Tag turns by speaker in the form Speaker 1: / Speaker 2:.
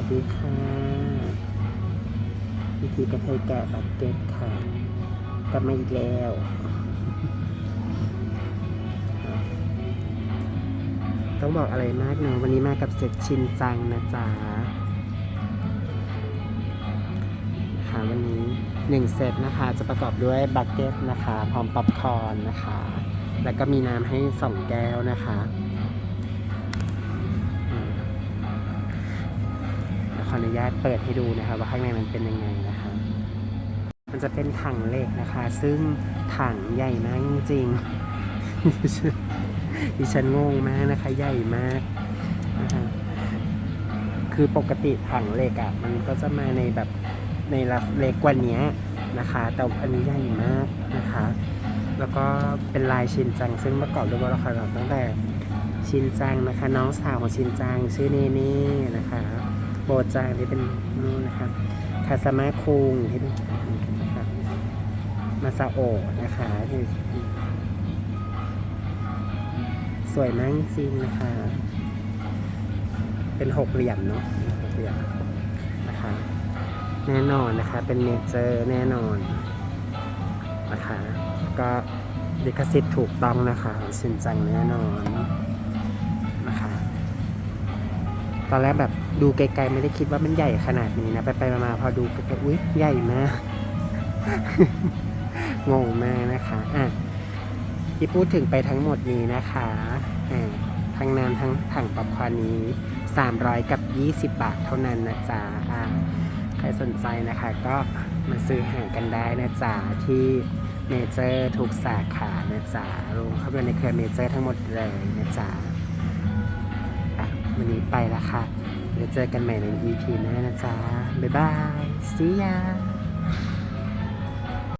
Speaker 1: วัสดีค่ะวิธีกระเทยแกะบักเก็ตค่ะกลับมาอีกแล้วต้องบอกอะไรมากเนอะวันนี้มากับเซตชินจังนะจ๊ะค่ะวันนี้หนึ่งเซตนะคะ จะประกอบด้วยบักเก็ตนะคะ พร้อมป๊อปคอร์นนะคะ แล้วก็มีน้ำให้สองแก้วนะคะ ขออนุญาตเปิดให้ดูนะคะว่าข้างในมันเป็นยังไงนะคะมันจะเป็นถังเหล็กนะคะ ซึ่งถังใหญ่มากจริงดิฉันงงมากนะคะ ใหญ่มากนะคะคือปกติถังเหล็กอะ่ะมันก็จะมาในแบบในระเล็กกว่านี้นะคะ แต่อันนี้ใหญ่มากนะคะ แล้วก็เป็นลายชินจัง ซึ่งประกอบด้วยตัวละครหลักตั้งแต่ชินจังนะคะ น้องสาวของชินจังชื่อเนเน่นะคะ บจังที่เป็นนู่นนะคะคาสมาคุงที่เป็นะคะมาซาโอะนะคะที่สวยมากจริงนะคะ เป็นหกเหลี่ยมเนาะหกเหลี่ยมนะคะแน่นอนนะคะ เป็นเนเจอร์แน่นอนนะคะ ก็ลิขสิทธิ์ถูกต้องนะคะของชินจังแน่นอน ตอนแรกแบบดูไกลๆไม่ได้คิดว่ามันใหญ่ขนาดนี้นะ ไปๆมาๆพอดูไกลๆอุ้ยใหญ่มากงงมากนะคะอะที่พูดถึงไปทั้งหมดนี้นะคะอ่าทั้งน้ำทั้งถังป๊อปคอร์นนี้ 300 กับ 20 บาทเท่านั้นนะจ๊ะอ่าใครสนใจนะคะ ก็มาซื้อหากันได้นะจ๊ะที่เมเจอร์ทุกสาขานะจ๊ะรวมเข้าไปในเครือเมเจอร์ทั้งหมดเลยนะจ๊ะ นี้ไปละค่ะแล้วเจอกันใหม่ใน EP หน้านะจ๊ะ บ๊ายบาย see ya